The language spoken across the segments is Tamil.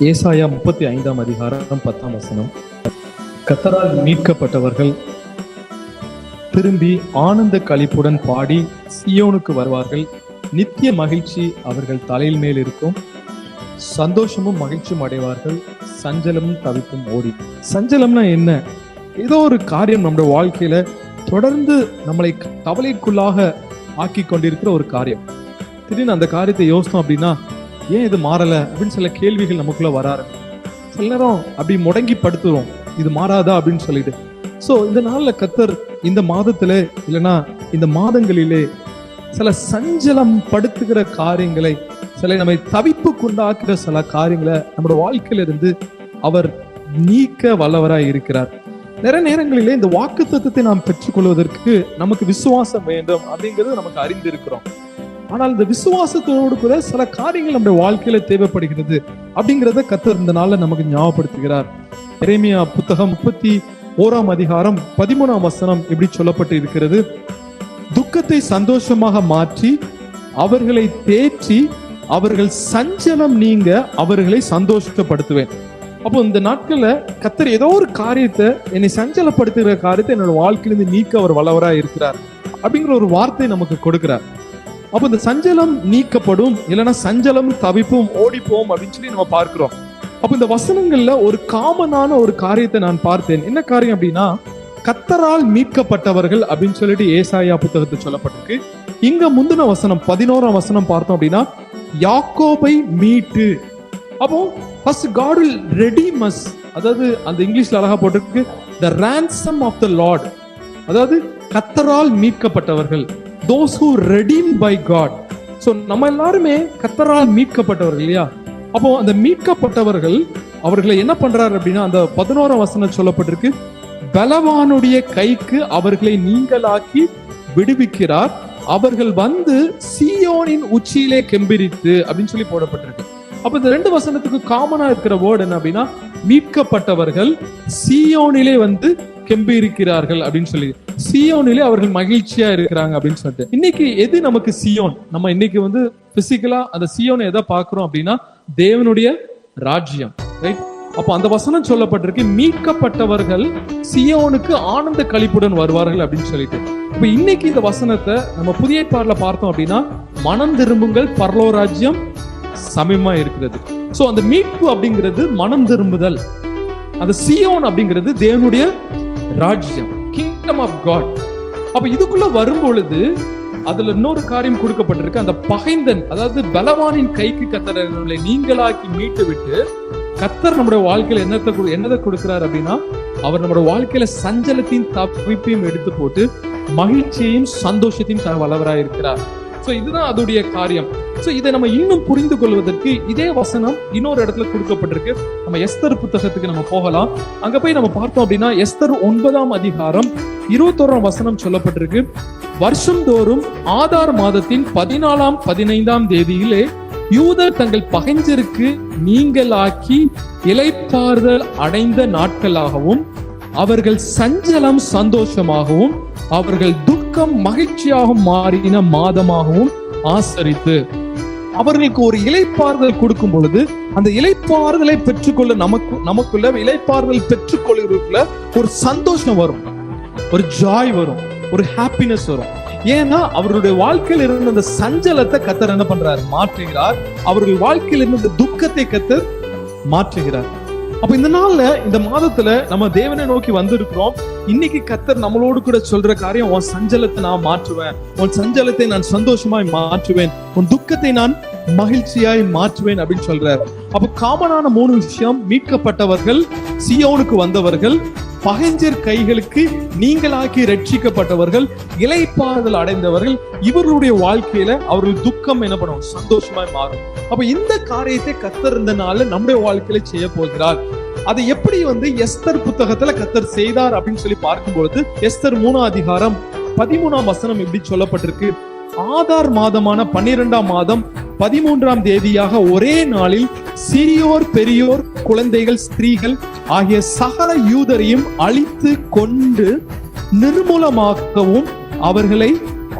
ஏசாயா முப்பத்தி ஐந்தாம் அதிகாரம் பத்தாம் வசனம். கத்தரால் மீட்கப்பட்டவர்கள் திரும்பி ஆனந்த கழிப்புடன் பாடி சியோனுக்கு வருவார்கள். நித்திய மகிழ்ச்சி அவர்கள் தலையில் மேல் இருக்கும். சந்தோஷமும் மகிழ்ச்சியும் அடைவார்கள். சஞ்சலமும் தவிப்பும் ஓடி. சஞ்சலம்னா என்ன? ஏதோ ஒரு காரியம் நம்முடைய வாழ்க்கையில தொடர்ந்து நம்மளை கவலைக்குள்ளாக ஆக்கி கொண்டிருக்கிற ஒரு காரியம். திடீர்னு அந்த காரியத்தை யோசித்தோம் அப்படின்னா ஏன் இது மாறலை அப்படின்னு சில கேள்விகள் நமக்குள்ள வர ஆரம்பிக்கும். சில நேரம் அப்படி முடங்கி படுத்துறோம் இது மாறாதா அப்படின்னு சொல்லிட்டு. சோ இந்த நாள்ல கத்தர் இந்த மாதத்துல இல்லைன்னா இந்த மாதங்களிலே சில சஞ்சலம் படுத்துகிற காரியங்களை சில நம்மை தவிப்புக்குண்டாக்குற சில காரியங்களை நம்மளோட வாழ்க்கையில இருந்து அவர் நீக்க வல்லவராய் இருக்கிறார். நிறைய நேரங்களிலே இந்த வாக்கு தத்துவத்தை நாம் பெற்றுக்கொள்வதற்கு நமக்கு விசுவாசம் வேண்டும் அப்படிங்கிறது நமக்கு அறிந்திருக்கிறோம். ஆனால் இந்த விசுவாசத்தோடு கூட சில காரியங்கள் நம்முடைய வாழ்க்கையில தேவைப்படுகிறது அப்படிங்கிறத கத்தர் இந்த நாள்ல நமக்கு ஞாபகப்படுத்துகிறார். இறைமையா புத்தகம் முப்பத்தி ஓராம் அதிகாரம் பதிமூணாம் வசனம் எப்படி சொல்லப்பட்டு இருக்கிறது. துக்கத்தை சந்தோஷமாக மாற்றி அவர்களை தேற்றி அவர்கள் சஞ்சலம் நீங்க அவர்களை சந்தோஷப்படுத்துவேன். அப்போ இந்த நாட்கள்ல கத்தர் ஏதோ ஒரு காரியத்தை என்னை சஞ்சலப்படுத்துகிற காரியத்தை என்னோட வாழ்க்கையிலிருந்து நீக்க அவர் வளவராக இருக்கிறார் அப்படிங்கிற ஒரு வார்த்தை நமக்கு கொடுக்கிறார். அப்போ இந்த சஞ்சலம் நீக்கப்படும் இல்லைன்னா சஞ்சலம் தவிப்போம் ஓடிப்போம் அப்படின்னு சொல்லி நம்ம பார்க்கிறோம். அப்போ இந்த வசனங்கள்ல ஒரு காமனான ஒரு காரியத்தை நான் பார்த்தேன். என்ன காரியம் அப்படின்னா கத்தரால் மீட்கப்பட்டவர்கள் அப்படின்னு சொல்லிட்டு ஏசாயா புத்தகத்தை சொல்லப்பட்டிருக்கு. இங்க முந்தின வசனம் பதினோராம் வசனம் பார்த்தோம் அப்படின்னா யாக்கோபை மீட்டு. அப்போ first God will redeem us அதாவது அந்த இங்கிலீஷ்ல அழகா போட்டிருக்கு the ransom of the Lord அதாவது கத்தரால் மீட்கப்பட்டவர்கள். Those who redeem by God so நம்ம எல்லாருமே கத்தரால் மீட்கப்பட்டவர்கள் இல்லையா? அப்போ அந்த மீட்கப்பட்டவர்கள் அவர்களை என்ன பண்றாரு அப்படின்னா அந்த பதினோராம் வசனம் சொல்லப்பட்டிருக்கு பலவானுடைய கைக்கு அவர்களை நீங்களாக்கி விடுவிக்கிறார். அவர்கள் வந்து சீயோனின் உச்சியிலே கெம்பிரித்து அப்படின்னு சொல்லி போடப்பட்டிருக்கு. அப்ப இந்த ரெண்டு வசனத்துக்கு காமனா இருக்கிற வேர்டு என்ன அப்படின்னா மீட்கப்பட்டவர்கள் சியோனிலே வந்து கெம்பிருக்கிறார்கள் அப்படின்னு சொல்லி. சியோனிலே அவர்கள் மகிழ்ச்சியா இருக்கிறாங்க அப்படின்னு சொல்லிட்டு. இன்னைக்கு எது நமக்கு சியோன்? நம்ம இன்னைக்கு வந்து பிசிக்கலா அந்த சியோனை எதை பார்க்கிறோம் அப்படின்னா தேவனுடைய ராஜ்யம் ரைட் அப்போ அந்த வசனம் சொல்லப்பட்டிருக்கு மீட்கப்பட்டவர்கள் சியோனுக்கு ஆனந்த கழிப்புடன் வருவார்கள் அப்படின்னு சொல்லிட்டு. இப்ப இன்னைக்கு இந்த வசனத்தை நம்ம புதிய ஏற்பாடுல பார்த்தோம் அப்படின்னா மனம் திரும்புங்கள் பரலோ ராஜ்யம் சமயமா இருக்கிறது. ஸோ அந்த மீட்பு அப்படிங்கிறது மனம் திரும்புதல். அந்த சியோன் அப்படிங்கிறது தேவனுடைய ராஜ்யம் கிங்டம் ஆஃப் காட் அப்ப இதுக்குள்ள வரும் பொழுது அதுல இன்னொரு காரியம் கொடுக்கப்பட்டிருக்கு. அந்த பகைந்தன் அதாவது பலவானின் கைக்கு கத்தரை நீங்களாக்கி மீட்டு விட்டு கத்தர் நம்முடைய வாழ்க்கையில என்னத்தை என்னதை கொடுக்கிறார் அப்படின்னா அவர் நம்முடைய வாழ்க்கையில சஞ்சலத்தையும் தவிப்பையும் எடுத்து போட்டு மகிழ்ச்சியையும் சந்தோஷத்தையும் தர வல்லவராய் இருக்கிறார் ஸோ இதுதான் அதோடைய காரியம். சோ இதை நம்ம இன்னும் புரிந்து கொள்வதற்கு இதே வசனம் இன்னொரு இடத்துல கொடுக்கப்பட்டிருக்கு. நம்ம எஸ்தர் புத்தகத்துக்கு நம்ம போகலாம். அங்க போய் நம்ம பார்த்தோம் அப்படின்னா எஸ்தர் ஒன்பதாம் அதிகாரம் இருபத்தோராம் வசனம் சொல்லப்பட்டிருக்கு. வருஷந்தோறும் ஆதார் மாதத்தின் பதினாலாம் பதினைந்தாம் தேதியிலே யூதர் தங்கள் பகைஞ்சருக்கு நீங்களாக்கி இலைப்பாறுதல் அடைந்த நாட்களாகவும் அவர்கள் சஞ்சலம் சந்தோஷமாகவும் அவர்கள் துக்கம் மகிழ்ச்சியாகவும் மாறின மாதமாகவும் ஆசரித்து அவர்களுக்கு ஒரு இலைப்பாறுதல் கொடுக்கும் பொழுது அந்த இலைப்பாறுதலை பெற்றுக்கொள்ள நமக்கு நமக்குள்ள இலைப்பாறுதல் பெற்றுக்கொள்கிறதுக்குள்ள ஒரு சந்தோஷம் வரும். ஒரு ஜாய் வரும். ஒரு ஹாப்பினஸ் வரும். ஏன்னா அவர்களுடைய வாழ்க்கையில் இருந்த அந்த சஞ்சலத்தை கத்தர் என்ன பண்றார்? மாற்றுகிறார். அவர்கள் வாழ்க்கையில் இருந்த துக்கத்தை கத்தர் மாற்றுகிறார். அப்ப இந்த நாள்ல இந்த மாதத்துல நம்ம தேவனை நோக்கி வந்திருக்கிறோம். இன்னைக்கு கத்தர் நம்மளோடு கூட சொல்ற காரியம் உன் சஞ்சலத்தை நான் மாற்றுவேன். உன் சஞ்சலத்தை நான் சந்தோஷமாய் மாற்றுவேன். உன் துக்கத்தை நான் மகிழ்ச்சியாய் மாற்றுவேன் அப்படின்னு சொல்றாரு. அப்ப காமனான மூணு விஷயம் மீட்கப்பட்டவர்கள் சியோனுக்கு வந்தவர்கள் பகைஞ்சர் கைகளுக்கு நீங்களாக்கி ரட்சிக்கப்பட்டவர்கள் இலைப்பாறுதல் அடைந்தவர்கள் இவர்களுடைய வாழ்க்கையில அவர்கள் துக்கம் என்ன பண்ணும் சந்தோஷமாய் மாறும். அப்ப இந்த காரியத்தை கத்தர் இந்த நாள்ல நம்முடைய வாழ்க்கையில செய்ய போகிறார். அதை எப்படி வந்து எஸ்தர் புத்தகத்துல கத்தர் செய்தார் அப்படின்னு சொல்லி பார்க்கும்பொழுது எஸ்தர் மூணாம் அதிகாரம் பதிமூணாம் வசனம் எப்படி சொல்லப்பட்டிருக்கு. ஆதார் மாதமான பன்னிரெண்டாம் மாதம் பதிமூன்றாம் தேதியாக ஒரே நாளில் சிறியோர் பெரியோர் குழந்தைகள் ஸ்திரீகள் ஆகிய சகல யூதரையும் அழித்து கொண்டு நிர்மூலமாக்கவும் அவர்களை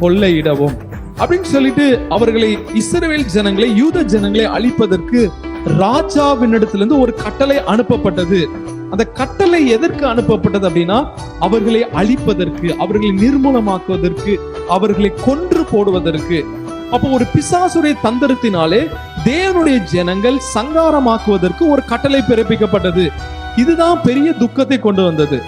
கொள்ளையிடவும். அப்படின்னு சொல்லிட்டு அவர்களை இஸ்ரேல் ஜனங்களை யூத ஜனங்களை அழிப்பதற்கு ராஜாவினிடத்திலிருந்து ஒரு கட்டளை அனுப்பப்பட்டது. அந்த கட்டளை எதற்கு அனுப்பப்பட்டது அப்படின்னா அவர்களை அழிப்பதற்கு அவர்களை நிர்மூலமாக்குவதற்கு அவர்களை கொன்று போடுவதற்கு. அப்போ ஒரு பிசாசுடைய தந்திரத்தினாலே தேவனுடைய ஜனங்கள் சங்காரமாக்குவதற்கு ஒரு கட்டளை பிறப்பிக்கப்பட்டது. இதுதான் பெரிய துக்கத்தை கொண்டு வந்தது.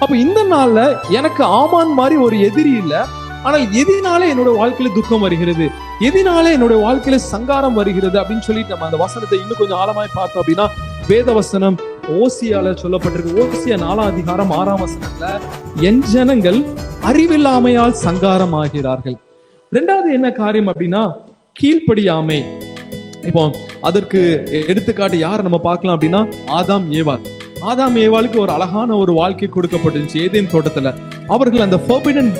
அப்ப இந்த நாள்ல எனக்கு ஆமான் மாதிரி ஒரு எதிரி இல்ல. ஆனால் எதினால என்னோட வாழ்க்கையில துக்கம் வருகிறது. எதினால என்னோட வாழ்க்கையில சங்காரம் வருகிறது அப்படின்னு சொல்லிட்டு நம்ம அந்த வசனத்தை இன்னும் கொஞ்சம் ஆழமாய் பார்த்தோம் அப்படின்னா வேத வசனம் ஓசியால சொல்லப்பட்டிருக்கு. ஓசியா நாலாம் அதிகாரம் ஆறாம் வசனத்துல என் ஜனங்கள் அறிவில்லாமையால் சங்காரம் ஆகிறார்கள் ரெண்டாவது என்ன காரியம் அப்படின்னா கீழ்ப்படியாமை. இப்போ அதற்கு எடுத்துக்காட்டு யார் நம்ம பார்க்கலாம் அப்படின்னா ஆதாம் ஏவாள். ஆதாம் ஏவாளுக்கு ஒரு அழகான ஒரு வாழ்க்கை கொடுக்கப்பட்டுச்சு ஏதேன் தோட்டத்துல. அவர்கள் அந்த forbidden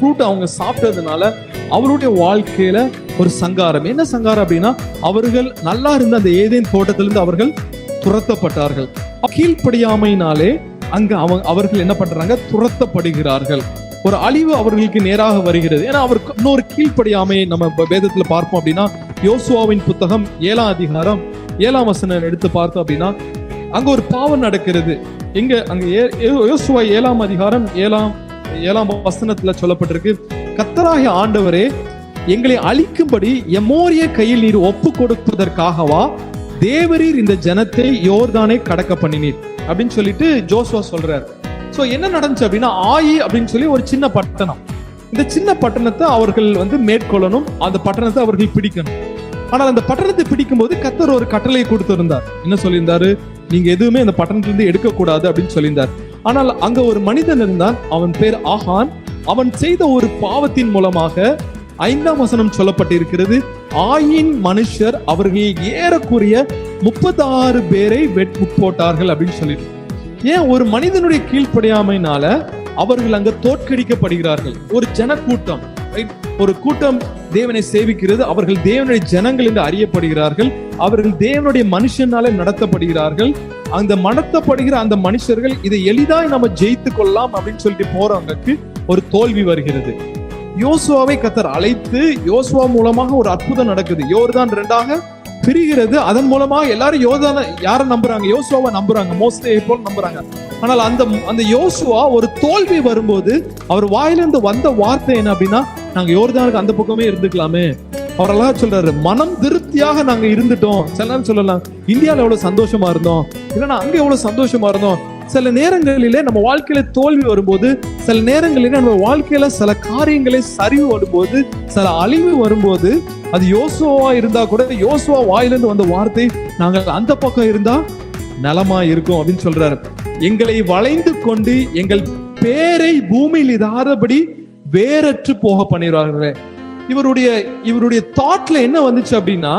ஃப்ரூட் அவங்க சாப்பிட்டதுனால அவருடைய வாழ்க்கையில ஒரு சங்காரம். என்ன சங்காரம் அப்படின்னா அவர்கள் நல்லா இருந்த அந்த ஏதேன் தோட்டத்திலிருந்து அவர்கள் துரத்தப்பட்டார்கள். கீழ்ப்படியாமையினாலே அங்க அவங்க அவர்கள் என்ன பண்றாங்க? துரத்தப்படுகிறார்கள். ஒரு அழிவு அவர்களுக்கு நேராக வருகிறது. ஏன்னா அவர் இன்னொரு கீழ்ப்படியாமை நம்ம வேதத்துல பார்ப்போம் அப்படின்னா யோசுவாவின் புத்தகம் ஏழாம் அதிகாரம் ஏழாம் வசனம் எடுத்து பார்த்தோம் அப்படின்னா அங்க ஒரு பாவம் நடக்கிறது. எங்க அங்க ஏ- யோசுவா ஏழாம் அதிகாரம் ஏழாம் ஏழாம் வசனத்துல சொல்லப்பட்டிருக்கு கத்தராகிய ஆண்டவரே எங்களை அழிக்கும்படி எம்மோரிய கையில் நீர் ஒப்பு கொடுப்பதற்காகவா தேவரீர் இந்த ஜனத்தை யோர்தானே கடக்க பண்ணினீர்? அப்படின்னு சொல்லிட்டு ஜோசுவா சொல்றாரு. ஸோ என்ன நடந்துச்சு அப்படின்னா ஆயி அப்படின்னு சொல்லி ஒரு சின்ன பட்டணம். இந்த சின்ன பட்டணத்தை அவர்கள் வந்து மேற்கொள்ளணும். அந்த பட்டணத்தை அவர்கள் பிடிக்கணும். ஆனால் அந்த பட்டணத்தை பிடிக்கும் போது கத்தர் ஒரு கட்டளை கொடுத்திருந்தார். என்ன சொல்லியிருந்தாரு? நீங்க எதுவுமே அந்த பட்டணத்திலிருந்து எடுக்க கூடாது அப்படின்னு சொல்லியிருந்தார். ஆனால் அங்க ஒரு மனிதன் இருந்தான். அவன் பேர் ஆகான் அவன் செய்த ஒரு பாவத்தின் மூலமாக ஐந்தாம் வசனம் சொல்லப்பட்டிருக்கிறது. ஆயின் மனுஷர் அவர்களை ஏறக்குறைய முப்பத்தாறு பேரை வெட் போட்டார்கள் அப்படின்னு சொல்லிட்டு. ஏன் ஒரு மனிதனுடைய கீழ்ப்படியாமைனால அவர்கள் அங்க தோற்கடிக்கப்படுகிறார்கள்? ஒரு ஜனக்கூட்டம் ஒரு கூட்டம் தேவனை சேவிக்கிறது. அவர்கள் தேவனுடைய ஜனங்கள் என்று அறியப்படுகிறார்கள். அவர்கள் தேவனுடைய மனுஷனால நடத்தப்படுகிறார்கள். அந்த நடத்தப்படுகிற அந்த மனுஷர்கள் இதை எளிதாய் நம்ம ஜெயித்து கொள்ளலாம் அப்படின்னு சொல்லிட்டு போறவங்களுக்கு ஒரு தோல்வி வருகிறது. யோசுவாவை கத்தர் அழைத்து யோசுவா மூலமாக ஒரு அற்புதம் நடக்குது. யோர்தான் ரெண்டாக பிரிகிறது. அதன் மூலமாக எல்லாரும் யோதான யாரை நம்புறாங்க? யோசுவாவை நம்புறாங்க. மோஸ்ட்லி போல் நம்புறாங்க. ஆனால் அந்த அந்த யோசுவா ஒரு தோல்வி வரும்போது அவர் வாயிலிருந்து வந்த வார்த்தை என்ன அப்படின்னா நாங்க யோர்தானுக்கு அந்த பக்கமே இருந்துக்கலாமே. அவர் அழகா சொல்றாரு மனம் திருப்தியாக நாங்க இருந்துட்டோம். சில நேரம் சொல்லலாம் இந்தியால எவ்வளவு சந்தோஷமா இருந்தோம்? இல்லைன்னா அங்க எவ்வளவு சந்தோஷமா இருந்தோம்? சில நேரங்களிலே நம்ம வாழ்க்கையில தோல்வி வரும்போது சில நேரங்களிலே நம்ம வாழ்க்கையில சில காரியங்களை சரிவு வரும்போது சில அழிவு வரும்போது அது யோசுவா இருந்தா கூட யோசுவா வாயிலிருந்து வந்த வார்த்தை நாங்கள் அந்த பக்கம் இருந்தா நலமா இருக்கும் அப்படின்னு சொல்றாரு. எங்களை வளைந்து கொண்டு எங்கள் பேரை பூமியில் இதாதபடி வேறற்று போக பண்ணிடுவார்களே. இவருடைய இவருடைய தாட்ல என்ன வந்துச்சு அப்படின்னா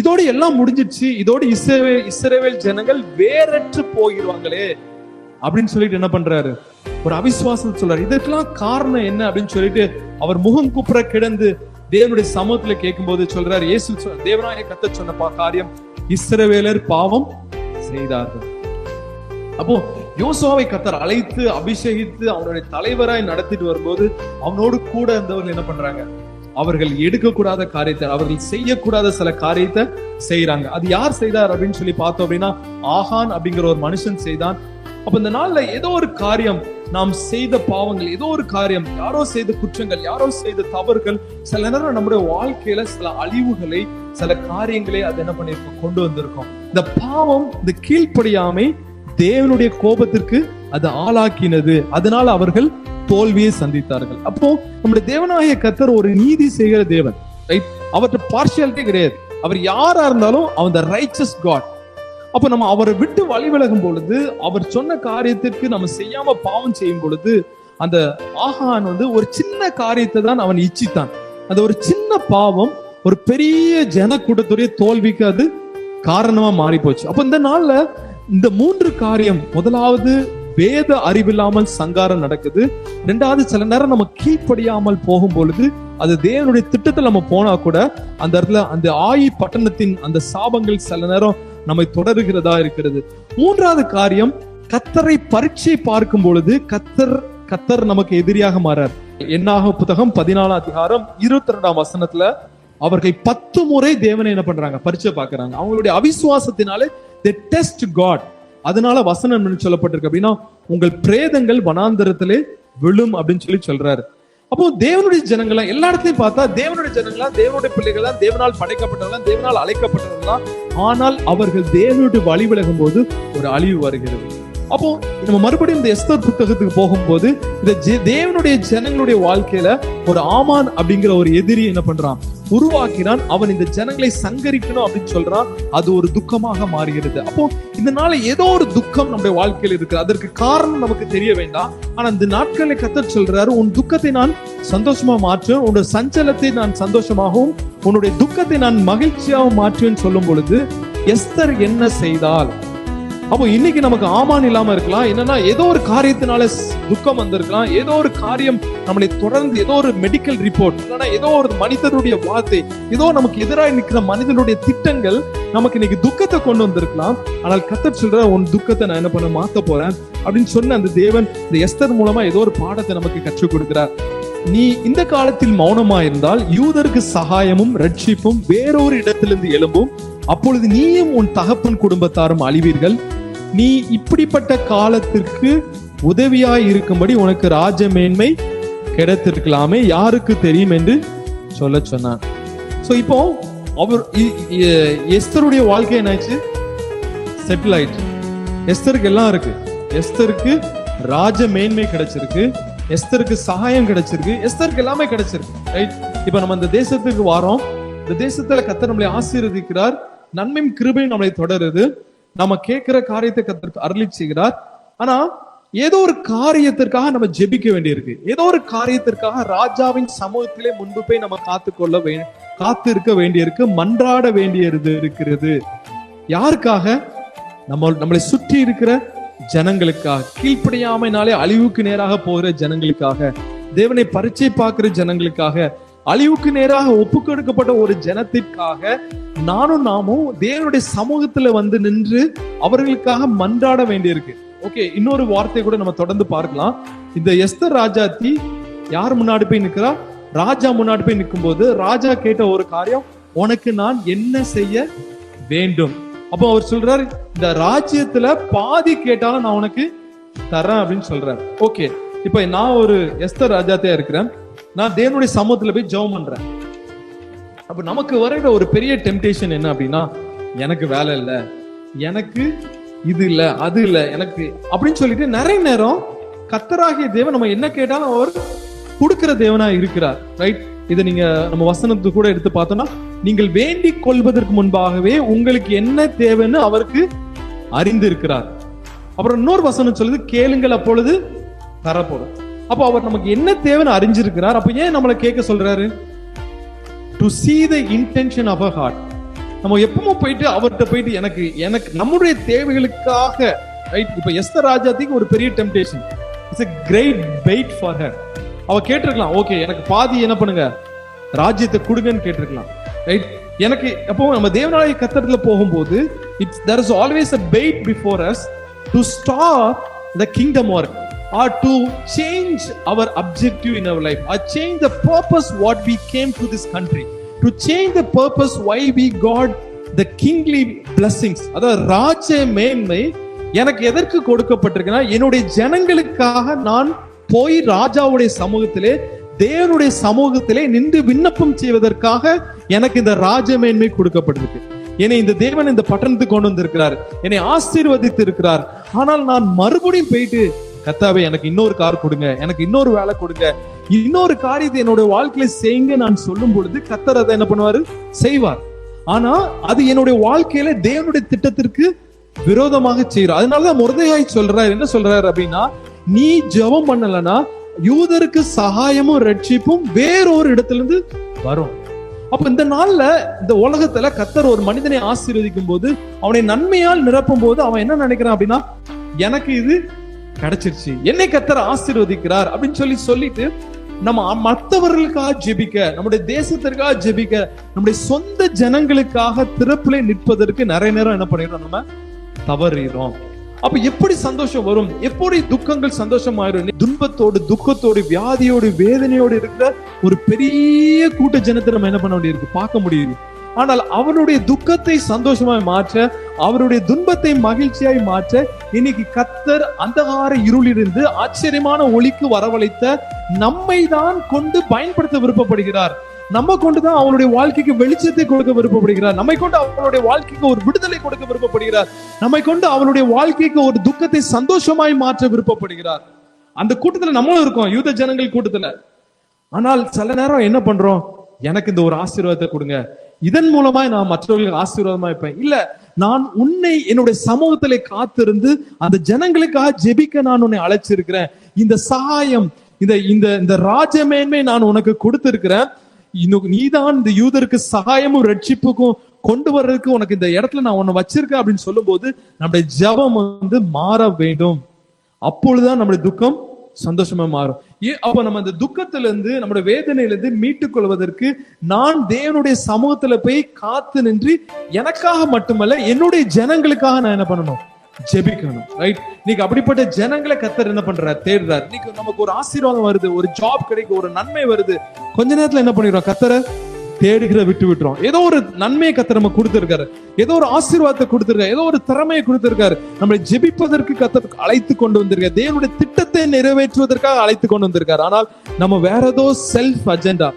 இதோட எல்லாம் முடிஞ்சிடுச்சு இதோட இஸ்ரேவேல் இஸ்ரேவேல் ஜனங்கள் வேறற்று போகிடுவாங்களே அப்படின்னு சொல்லிட்டு என்ன பண்றாரு? ஒரு அவிசுவாசம் சொல்றாரு. இதற்கெல்லாம் காரணம் என்ன அப்படின்னு சொல்லிட்டு அவர் முகம் குப்புற கிடந்து தேவனுடைய சமூகத்துல கேட்கும்போது சொல்றாரு இயேசு தேவனாய கத்த சொன்ன காரியம் இஸ்ரவேலர் பாவம் செய்தார்கள். அப்போ யோசுவாவை கத்தர் அழைத்து அபிஷேகித்து அவனுடைய தலைவராய் நடத்திட்டு வரும்போது அவனோடு கூட இருந்தவர்கள் என்ன பண்றாங்க? அவர்கள் எடுக்கக்கூடாத காரியத்தை அவர்கள் செய்யக்கூடாத சில காரியத்தை செய்யறாங்க அது யார் செய்தார் அப்படின்னு சொல்லி பார்த்தோம் அப்படின்னா ஆகான் அப்படிங்கிற ஒரு மனுஷன் செய்தான். அப்ப இந்த நாள்ல ஏதோ ஒரு காரியம் நாம் செய்த பாவங்கள் ஏதோ ஒரு காரியம் யாரோ செய்த குற்றங்கள் யாரோ செய்த தவறுகள் சில நேரம் நம்முடைய வாழ்க்கையில சில அழிவுகளை சில காரியங்களை அது என்ன பண்ணிருக்கோம்? கொண்டு வந்திருக்கோம். இந்த பாவம் இந்த கீழ்ப்படியாமை தேவனுடைய கோபத்திற்கு அது ஆளாக்கினது. அதனால அவர்கள் தோல்வியை சந்தித்தார்கள். அப்போ நம்முடைய தேவனாகிய கத்தர் ஒரு நீதி செய்கிற தேவன். ரைட் அவர்கிட்ட பார்ஷியாலிட்டி கிடையாது. அவர் யாரா இருந்தாலும் அவன் த ரைச்சஸ் காட் அப்ப நம்ம அவரை விட்டு வழி விலகும் பொழுது அவர் சொன்ன காரியத்திற்கு நம்ம செய்யாம பாவம் செய்யும் பொழுது அந்த ஆஹான் வந்து ஒரு சின்ன காரியத்தை தான் அவன் இச்சித்தான். அந்த ஒரு சின்ன பாவம் ஒரு பெரிய ஜனக்கூட்டத்துடைய தோல்விக்கு அது காரணமா மாறி போச்சு அப்ப இந்த நாள்ல இந்த மூன்று காரியம் முதலாவது வேத அறிவில்லாமல் சங்காரம் நடக்குது. ரெண்டாவது சில நேரம் நம்ம கீழ்ப்படியாமல் போகும் பொழுது அது தேவனுடைய திட்டத்தில் நம்ம போனா கூட அந்த இடத்துல அந்த ஆயி பட்டணத்தின் அந்த சாபங்கள் சில நேரம் நம்மை தொடருகிறதா இருக்கிறது. மூன்றாவது காரியம் கத்தரை பரீட்சை பார்க்கும் பொழுது கத்தர் கத்தர் நமக்கு எதிரியாக மாறார். என்னாக புத்தகம் பதினாலாம் அதிகாரம் இருபத்தி ரெண்டாம் வசனத்துல அவர்கள் பத்து முறை தேவனை என்ன பண்றாங்க? பரீட்சை பார்க்கறாங்க. அவங்களுடைய அவிசுவாசத்தினாலே தி டெஸ்ட் காட் அதனால வசனம் சொல்லப்பட்டிருக்கு அப்படின்னா உங்கள் பிரேதங்கள் வனாந்தரத்திலே விழும் அப்படின்னு சொல்லி சொல்றாரு. அப்போ தேவனுடைய ஜனங்களா எல்லா இடத்தையும் பார்த்தா தேவனுடைய ஜனங்களா தேவனுடைய பிள்ளைகளா தேவனால் படைக்கப்பட்டவர்களா தேவனால் அழைக்கப்பட்டவர்களா ஆனால் அவர்கள் தேவனுடைய வழி விலகும் போது ஒரு அழிவு வருகிறது. அப்போ நம்ம மறுபடியும் இந்த எஸ்தர் புத்தகத்துக்கு போகும்போது இந்த ஜெ- தேவனுடைய ஜனங்களுடைய வாழ்க்கையில ஒரு ஆமான் அப்படிங்கிற ஒரு எதிரி என்ன பண்றான்? உருவாக்கினான். அவன் இந்த ஜனங்களை சங்கரிக்கணும் அப்படின்னு சொல்றான். அது ஒரு துக்கமாக மாறுகிறது. அப்போ இந்த ஏதோ ஒரு துக்கம் நம்முடைய வாழ்க்கையில் இருக்கு அதற்கு காரணம் நமக்கு தெரிய வேண்டாம். ஆனா இந்த நாட்களை கத்த சொல்றாரு உன் துக்கத்தை நான் சந்தோஷமா மாற்றுவேன். உன்னோட சஞ்சலத்தை நான் சந்தோஷமாகவும் உன்னுடைய துக்கத்தை நான் மகிழ்ச்சியாகவும் மாற்றுவேன் சொல்லும் பொழுது எஸ்தர் என்ன செய்தால்? அப்போ இன்னைக்கு நமக்கு ஆமான் இல்லாம இருக்கலாம். என்னன்னா ஏதோ ஒரு காரியத்தினால துக்கம் வந்திருக்கலாம். ஏதோ ஒரு காரியம் நம்மளை தொடர்ந்து ஏதோ ஒரு மெடிக்கல் ரிப்போர்ட் இல்லைன்னா ஏதோ ஒரு மனிதனுடைய வார்த்தை ஏதோ நமக்கு எதிராக நிற்கிற மனிதனுடைய திட்டங்கள் நமக்கு இன்னைக்கு துக்கத்தை கொண்டு வந்திருக்கலாம். ஆனால் கத்தர் சொல்ற உன் துக்கத்தை நான் என்ன பண்ண மாத்த போறேன். அப்படின்னு சொன்ன அந்த தேவன் இந்த எஸ்தர் மூலமா ஏதோ ஒரு பாடத்தை நமக்கு கற்றுக் கொடுக்கிறார். நீ இந்த காலத்தில் மௌனமா இருந்தால் யூதருக்கு சகாயமும் ரட்சிப்பும் வேறொரு இடத்திலிருந்து எழும்பும் அப்பொழுது நீயும் உன் தகப்பன் குடும்பத்தாரும் அழிவீர்கள். நீ இப்படிப்பட்ட காலத்திற்கு உதவியாய் இருக்கும்படி உனக்கு ராஜ மேன்மை கிடைத்திருக்கலாமே யாருக்கு தெரியும் என்று சொல்ல சொன்னான். ஸோ இப்போ அவர் இ- எஸ்தருடைய வாழ்க்கை என்னாச்சு? செட்டில் ஆயிடுச்சு. எஸ்தருக்கு எல்லாம் இருக்கு. எஸ்தருக்கு ராஜ மேன்மை கிடைச்சிருக்கு. எஸ்தருக்கு சகாயம் கிடைச்சிருக்கு. எஸ்தருக்கு எல்லாமே கிடைச்சிருக்கு ரைட் இப்போ நம்ம இந்த தேசத்துக்கு வாரோம். இந்த தேசத்துல கத்தர் நம்மளை ஆசீர்வதிக்கிறார். நன்மையும் கிருபையும் நம்மளை தொடருது. நம்ம கேட்கிற காரியத்தை கத்திற்கு அருளி செய்கிறார். ஆனா ஏதோ ஒரு காரியத்திற்காக நம்ம ஜெபிக்க வேண்டியிருக்கு. ஏதோ ஒரு காரியத்திற்காக ராஜாவின் சமூகத்திலே முன்பு போய் நம்ம காத்துக்கொள்ள வே காத்து இருக்க வேண்டியிருக்கு மன்றாட வேண்டியது இருக்கிறது. யாருக்காக? நம்ம நம்மளை சுற்றி இருக்கிற ஜனங்களுக்காக கீழ்ப்படியாமைனாலே அழிவுக்கு நேராக போகிற ஜனங்களுக்காக தேவனை பரிச்சை பார்க்கிற ஜனங்களுக்காக அழிவுக்கு நேராக ஒப்பு கொடுக்கப்பட்ட ஒரு ஜனத்திற்காக நானும் நாமும் தேவனுடைய சமூகத்துல வந்து நின்று அவர்களுக்காக மன்றாட வேண்டியிருக்கு. ஓகே இன்னொரு வார்த்தை கூட நம்ம தொடர்ந்து பார்க்கலாம். இந்த எஸ்தர் ராஜாத்தி யார் முன்னாடி போய் நிற்கிறா? ராஜா முன்னாடி போய் நிற்கும் போது ராஜா கேட்ட ஒரு காரியம் உனக்கு நான் என்ன செய்ய வேண்டும்? அப்போ அவர் சொல்றாரு இந்த ராஜ்யத்துல பாதி கேட்டாலும் நான் உனக்கு தரேன் அப்படின்னு சொல்றாரு. ஓகே இப்ப நான் ஒரு எஸ்தர் ராஜாத்தையா இருக்கிறேன். நான் தேவனுடைய சமூகத்துல போய் ஜெபம் பண்றேன். அப்ப நமக்கு வரைகிற ஒரு பெரிய டெம்டேஷன் என்ன அப்படின்னா எனக்கு வேலை இல்லை எனக்கு இது இல்ல அது இல்ல எனக்கு அப்படின்னு சொல்லிட்டு நிறைய நேரம் கத்தராகிய தேவன் நம்ம என்ன கேட்டாலும் அவர் கொடுக்கிற தேவனா இருக்கிறார் ரைட் இதை நீங்க நம்ம வசனத்து கூட எடுத்து பார்த்தோம்னா நீங்கள் வேண்டிக் கொள்வதற்கு முன்பாகவே உங்களுக்கு என்ன தேவைன்னு அவருக்கு அறிந்திருக்கிறார். அப்புறம் இன்னொரு வசனம் சொல்லுது கேளுங்கள் அப்பொழுது தரப்போடும். அப்போ அவர் நமக்கு என்ன தேவைன்னு அறிஞ்சிருக்கிறார். அப்போ ஏன் நம்மளை கேட்க சொல்றாரு? To see the intention of a heart நம்ம எப்பவும் போயிட்டு அவர்கிட்ட போயிட்டு எனக்கு எனக்கு நம்முடைய தேவைகளுக்காக ரைட் இப்போ எஸ்தர் ராஜாத்திக்கு ஒரு பெரிய temptation it's a great weight for her அவ கேட்டிருக்கலாம் ஓகே எனக்கு பாதி என்ன பண்ணுங்க? ராஜ்யத்தை கொடுங்கன்னு கேட்டிருக்கலாம். ரைட் எனக்கு அப்போ நம்ம தேவநாளைய கத்தடத்துல போகும்போது it's there is always a fight before us to stop the kingdom work or to change our objective in our life. Or change the purpose what we came to this country. To change the purpose why we got the kingly blessings. அதாவது ராஜ மேன்மை எனக்கு எதற்கு கொடுக்கப்பட்டிருக்குன்னா என்னுடைய ஜனங்களுக்காக நான் போய் ராஜாவுடைய சமூகத்திலே தேவனுடைய சமூகத்திலே நின்று விண்ணப்பம் செய்வதற்காக எனக்கு இந்த ராஜமேன்மை கொடுக்கப்பட்டிருக்கு. என்னை இந்த தேவன் இந்த பட்டணத்துக்கு கொண்டு வந்திருக்கிறார். என்னை ஆசீர்வதித்து இருக்கிறார் ஆனால் நான் மறுபடியும் போயிட்டு கத்தாவே எனக்கு இன்னொரு கார் கொடுங்க. எனக்கு இன்னொரு வேலை கொடுங்க. இன்னொரு காரியத்தை என்னோட வாழ்க்கையில செய்யுங்க நான் சொல்லும் பொழுது கத்தர் அதை என்ன பண்ணுவாரு? செய்வார். ஆனா அது என்னுடைய வாழ்க்கையில தேவனுடைய திட்டத்திற்கு விரோதமாக செய்யறோம் அதனாலதான் முருதையாய் சொல்றாரு என்ன சொல்றாரு அப்படின்னா நீ ஜெபம் பண்ணலன்னா யூதருக்கு சகாயமும் ரட்சிப்பும் வேறொரு இடத்துல இருந்து வரும். அப்ப இந்த நாள்ல இந்த உலகத்துல கத்தர் ஒரு மனிதனை ஆசீர்வதிக்கும் போது அவனை நன்மையால் நிரப்பும் போது அவன் என்ன நினைக்கிறான் அப்படின்னா எனக்கு இது கிடைச்சிருச்சு. என்னை கத்தர் ஆசீர்வதிக்கிறார் அப்படின்னு சொல்லி சொல்லிட்டு நம்ம மற்றவர்களுக்காக ஜெபிக்க நம்முடைய தேசத்திற்காக ஜெபிக்க நம்முடைய சொந்த ஜனங்களுக்காக திறப்பிலே நிற்பதற்கு நிறைய நேரம் என்ன பண்ணிடுறோம் நம்ம? தவறிடும் அப்ப எப்படி சந்தோஷம் வரும்? எப்படி துக்கங்கள் சந்தோஷமாயிரும்? துன்பத்தோடு துக்கத்தோடு வியாதியோடு வேதனையோடு இருக்கிற ஒரு பெரிய கூட்ட ஜனத்தை நம்ம என்ன பண்ண வேண்டியிருக்கு? பார்க்க முடியுது. ஆனால் அவருடைய துக்கத்தை சந்தோஷமாய் மாற்ற அவருடைய துன்பத்தை மகிழ்ச்சியாய் மாற்ற இன்னைக்கு கத்தர் அந்தகார இருளிலிருந்து ஆச்சரியமான ஒளிக்கு வரவழைத்த நம்மை தான் கொண்டு பயன்படுத்த விருப்பப்படுகிறார். நம்ம கொண்டுதான் அவனுடைய வாழ்க்கைக்கு வெளிச்சத்தை கொடுக்க விருப்பப்படுகிறார். நம்மை கொண்டு அவனுடைய வாழ்க்கைக்கு ஒரு விடுதலை கொடுக்க விருப்பப்படுகிறார். நம்மை கொண்டு அவனுடைய வாழ்க்கைக்கு ஒரு துக்கத்தை சந்தோஷமாய் மாற்ற விருப்பப்படுகிறார். அந்த கூட்டத்துல நம்மளும் இருக்கோம் யூத ஜனங்கள் கூட்டத்துல. ஆனால் சில நேரம் என்ன பண்றோம்? எனக்கு இந்த ஒரு ஆசீர்வாதத்தை கொடுங்க. இதன் மூலமாய் நான் மற்றவர்களுக்கு ஆசீர்வாதமா இருப்பேன். இல்ல நான் உன்னை என்னுடைய சமூகத்திலே காத்திருந்து அந்த ஜனங்களுக்காக ஜெபிக்க நான் உன்னை அழைச்சிருக்கிறேன். இந்த சகாயம் இந்த இந்த இந்த ராஜமேன்மை நான் உனக்கு கொடுத்திருக்கிறேன். நீதான் இந்த யூதருக்கு சகாயமும் ரட்சிப்புக்கும் கொண்டு வர்றதுக்கு உனக்கு இந்த இடத்துல நான் உன்னை வச்சிருக்கேன் அப்படின்னு சொல்லும் போது நம்முடைய ஜெபம் வந்து மாற வேண்டும். அப்பொழுதுதான் நம்முடைய துக்கம் சந்தோஷமா மாறும். அப்ப நம்ம அந்த துக்கத்துல இருந்து நம்முடைய வேதனையில இருந்து மீட்டுக் கொள்வதற்கு நான் தேவனுடைய சமூகத்துல போய் காத்து நின்று எனக்காக மட்டுமல்ல என்னுடைய ஜனங்களுக்காக நான் என்ன பண்ணணும்? ஜெபிக்கணும் ரைட் நீங்க அப்படிப்பட்ட ஜனங்களை கத்தர் என்ன பண்றாரு? தேடுறாரு. இன்னைக்கு நமக்கு ஒரு ஆசீர்வாதம் வருது ஒரு ஜாப் கிடைக்கும் ஒரு நன்மை வருது. கொஞ்ச நேரத்துல என்ன பண்ணிடுறோம்? கத்தரை தேடுகிற விட்டு விட்டுறோம். ஏதோ ஒரு நன்மையை கத்த நம்ம கொடுத்துருக்காரு. ஏதோ ஒரு ஆசீர்வாதத்தை கொடுத்துருக்காரு. ஏதோ ஒரு திறமையை கொடுத்துருக்காரு. நம்மளை ஜெபிப்பதற்கு கத்த அழைத்து கொண்டு வந்திருக்காரு. தேவனுடைய திட்டத்தை நிறைவேற்றுவதற்காக அழைத்து கொண்டு வந்திருக்காரு. ஆனால் நம்ம வேற ஏதோ செல்ஃப் அஜெண்டா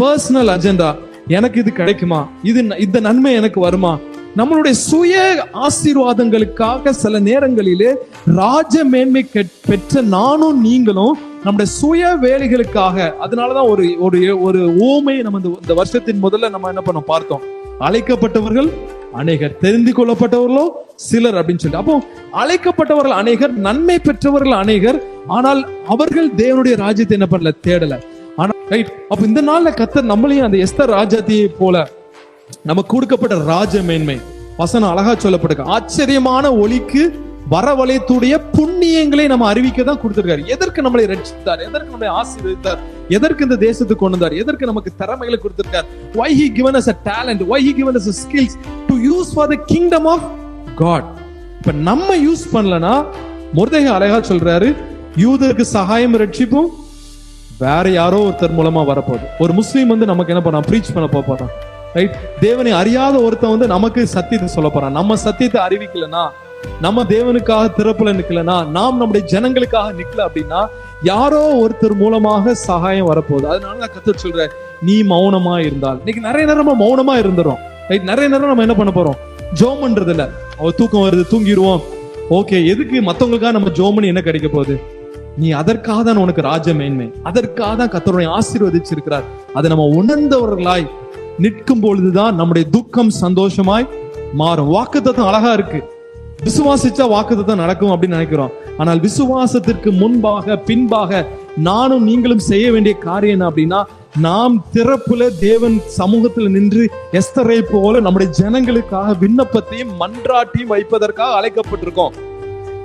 பர்சனல் அஜெண்டா எனக்கு இது கிடைக்குமா? இது இந்த நன்மை எனக்கு வருமா? நம்மளுடைய சுய ஆசீர்வாதங்களுக்காக சில நேரங்களிலே ராஜ மேன்மை கெட்- பெற்ற நானும் நீங்களும் நம்முடைய சுய வேலைகளுக்காக அதனாலதான் ஒரு ஒரு ஒரு ஓமை நம்ம இந்த- வருஷத்தின் முதல்ல நம்ம என்ன பண்ணோம்? பார்த்தோம். அழைக்கப்பட்டவர்கள் அநேகர் தெரிந்து கொள்ளப்பட்டவர்களோ சிலர் அப்படின்னு சொல்லிட்டு. அப்போ அழைக்கப்பட்டவர்கள் அநேகர் நன்மை பெற்றவர்கள் அநேகர் ஆனால் அவர்கள் தேவனுடைய ராஜ்யத்தை என்ன பண்ணல? தேடல. ஆனா ரைட் அப்ப இந்த நாள்ல கத்தர் நம்மளையும் அந்த எஸ்தர் ராஜாத்தியை போல நமக்கு கொடுக்கப்பட்ட ராஜ மேன்மை வசனம் அழகா சொல்லப்பட்டிருக்கு ஆச்சரியமான ஒளிக்கு வரவழைத்துடைய புண்ணியங்களை நம்ம அறிவிக்க தான் கொடுத்திருக்காரு. எதற்கு நம்மளை ரட்சித்தார்? எதற்கு நம்மளை ஆசீர்வதித்தார்? எதற்கு இந்த தேசத்துக்கு கொண்டு வந்தார்? எதற்கு நமக்கு திறமைகளை கொடுத்திருக்கார்? Why he given us a talent why he given us a skills to use for the kingdom of God இப்ப நம்ம யூஸ் பண்ணலனா முருதக அழகா சொல்றாரு யூதருக்கு சகாயம் ரட்சிப்பும் வேற யாரோ ஒருத்தர் மூலமா வரப்போகுது. ஒரு முஸ்லீம் வந்து நமக்கு என்ன பண்ணான்? ப்ரீச் பண்ண போறான். ரைட் தேவனை அறியாத ஒருத்தன் வந்து நமக்கு சத்தியத்தை சொல்ல போறான். நம்ம சத்தியத்தை அறிவிக்கலன்னா நம்ம தேவனுக்காக திறப்புல நிக்கலனா நாம் நம்முடைய ஜனங்களுக்காக நிக்கல அப்படின்னா யாரோ ஒருத்தர் மூலமாக சகாயம் வரப்போகுது. அதனால நான் கத்து சொல்றேன் நீ மௌனமா இருந்தால். இன்னைக்கு நிறைய நேரம் நம்ம மௌனமா இருந்துரும் ரைட் நிறைய நேரம் நம்ம என்ன பண்ண போறோம்? ஜோம் பண்றது இல்ல. அவ தூக்கம் வருது தூங்கிடுவோம் ஓகே எதுக்கு மத்தவங்களுக்காக நம்ம ஜோம் பண்ணி என்ன கிடைக்க போகுது? நீ அதற்காக தான் உனக்கு ராஜ மேன்மை. அதற்காக தான் கத்தருடைய ஆசீர்வதிச்சிருக்கிறார். அதை நம்ம உணர்ந்தவர்களாய் நிற்கும் பொழுதுதான் நம்முடைய துக்கம் சந்தோஷமாய் மாறும். வாக்குத்தத்தம் அழகா இருக்கு. விசுவாசிச்சா வாக்குத்தத்தம் நடக்கும் அப்படின்னு நினைக்கிறோம். ஆனால் விசுவாசத்திற்கு முன்பாக பின்பாக நானும் நீங்களும் செய்ய வேண்டிய காரியம் என்ன அப்படின்னா நாம் திறப்புல தேவன் சமூகத்தில் நின்று எஸ்தரை போல நம்முடைய ஜனங்களுக்காக விண்ணப்பத்தையும் மன்றாட்டியும் வைப்பதற்காக அழைக்கப்பட்டிருக்கோம்.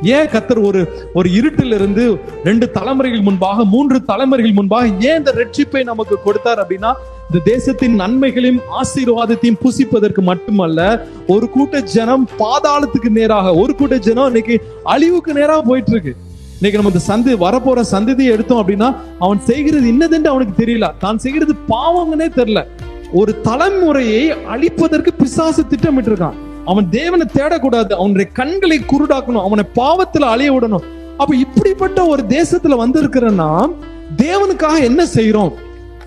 ஏன் கத்தர் ஒரு ஒரு இருட்டில் இருந்து ரெண்டு தலைமுறைகள் முன்பாக மூன்று தலைமுறைகள் முன்பாக ஏன் இந்த ரட்சிப்பை நமக்கு கொடுத்தார் அப்படின்னா இந்த தேசத்தின் நன்மைகளையும் ஆசீர்வாதத்தையும் புசிப்பதற்கு மட்டுமல்ல ஒரு கூட்ட ஜனம் பாதாளத்துக்கு நேராக ஒரு கூட்ட ஜனம் இன்னைக்கு அழிவுக்கு நேராக போயிட்டு இருக்கு இன்னைக்கு நம்ம இந்த சந்தி வரப்போற சந்ததியை எடுத்தோம் அப்படின்னா அவன் செய்கிறது இன்னதென்று அவனுக்கு தெரியல. தான் செய்கிறது பாவங்கன்னே தெரியல. ஒரு தலைமுறையை அழிப்பதற்கு பிசாசு திட்டமிட்டு இருக்கான் அவன் தேவனை தேடக்கூடாது. அவனுடைய கண்களை குருடாக்கணும். அவனை பாவத்துல அலைய விடணும். அப்ப இப்படிப்பட்ட ஒரு தேசத்துல வந்திருக்கிற தேவனுக்காக என்ன செய்யறோம்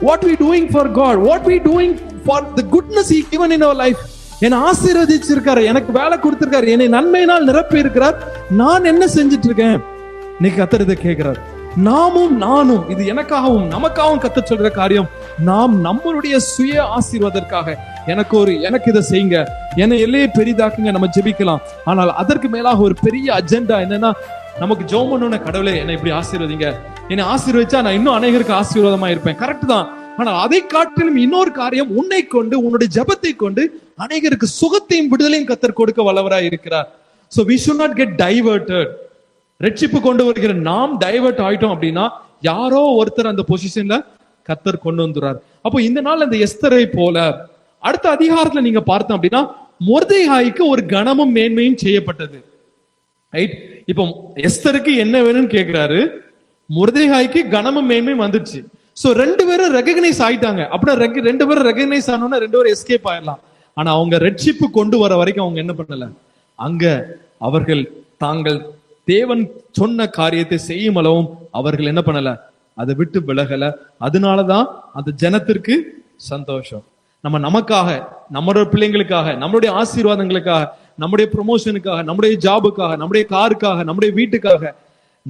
what we doing for God what we doing for the goodness he given in our life என்னை ஆசீர்வதிச்சிருக்காரு. எனக்கு வேலை கொடுத்திருக்காரு. என்னை நன்மையினால் நிரப்பி இருக்கிறார் நான் என்ன செஞ்சிட்டு இருக்கேன்? இன்னைக்கு கத்தர் இதை கேட்கிறார். நாமும் நானும் இது எனக்காகவும் நமக்காகவும் கத்து சொல்ற காரியம் நாம் நம்மளுடைய சுய ஆசீர்வாதற்காக எனக்கு ஒரு எனக்கு இதை செய்யுங்க. என்னை எல்லையே பெரிதாக்குங்க நம்ம ஜெபிக்கலாம். ஆனால் அதற்கு மேலாக ஒரு பெரிய அஜெண்டா என்னன்னா நமக்கு ஜோம் பண்ணணும்னு கடவுளே என்னை இப்படி ஆசீர்வதிங்க. என்னை ஆசீர்வதிச்சா நான் இன்னும் அநேகருக்கு ஆசீர்வாதமா இருப்பேன். கரெக்ட் தான். ஆனால் அதை காட்டிலும் இன்னொரு காரியம் உன்னை கொண்டு உன்னுடைய ஜபத்தை கொண்டு அநேகருக்கு சுகத்தையும் விடுதலையும் கத்தர் கொடுக்க வல்லவராய் இருக்கிறார். So we should not get diverted ரட்சிப்பு கொண்டு வருகிற நாம் டைவர்ட் ஆயிட்டோம் அப்படின்னா யாரோ ஒருத்தர் அந்த பொசிஷன்ல கத்தர் கொண்டு வந்துறார் அப்போ இந்த நாள் அந்த எஸ்தரை போல அடுத்த அதிகாரத்துல நீங்க பார்த்தோம் அப்படின்னா மொர்தேகாய்க்கு ஒரு கனமும் மேன்மையும் செய்யப்பட்டது. ரைட் இப்போ எஸ்தருக்கு என்ன வேணும்னு கேட்கிறாரு முருதேகாய்க்கு கனமும் மேன்மையும் வந்துடுச்சு. சோ ரெண்டு பேரும் ரெகக்னைஸ் ஆயிட்டாங்க. அப்படின்னா ரெண்டு பேரும் ரெகக்னைஸ் ஆனோன்னா ரெண்டு பேரும் எஸ்கேப் ஆயிடலாம். ஆனா அவங்க ரெட்சிப்பு கொண்டு வர வரைக்கும் அவங்க என்ன பண்ணல? அங்க அவர்கள் தாங்கள் தேவன் சொன்ன காரியத்தை செய்யும் அளவும் அவர்கள் என்ன பண்ணல? அதை விட்டு விலகல. அதனாலதான் அந்த ஜனத்திற்கு சந்தோஷம். நம்ம நமக்காக நம்மளோட பிள்ளைங்களுக்காக நம்மளுடைய ஆசீர்வாதங்களுக்காக நம்முடைய ப்ரொமோஷனுக்காக நம்முடைய ஜாபுக்காக நம்முடைய காருக்காக நம்முடைய வீட்டுக்காக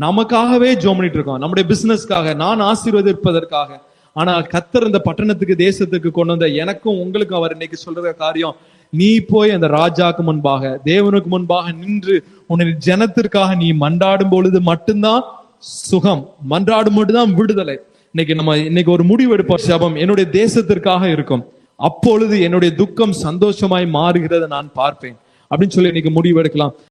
நமக்காகவே ஜோம் பண்ணிட்டு இருக்கோம். நம்முடைய பிசினஸ்க்காக நான் ஆசீர்வதிப்பதற்காக. ஆனா கத்தர் இந்த பட்டணத்துக்கு தேசத்துக்கு கொண்டு வந்த எனக்கும் உங்களுக்கும் அவர் இன்னைக்கு சொல்ற காரியம் நீ போய் அந்த ராஜாக்கு முன்பாக தேவனுக்கு முன்பாக நின்று உன்னை ஜனத்திற்காக நீ மன்றாடும் பொழுது மட்டும்தான் சுகம். மன்றாடும் மட்டும்தான் விடுதலை. இன்னைக்கு நம்ம இன்னைக்கு ஒரு முடிவு எடுப்போம் சபம் என்னுடைய தேசத்திற்காக இருக்கும். அப்பொழுது என்னுடைய துக்கம் சந்தோஷமாய் மாறுகிறதை நான் பார்ப்பேன். அப்படின்னு சொல்லி இன்னைக்கு முடிவு எடுக்கலாம்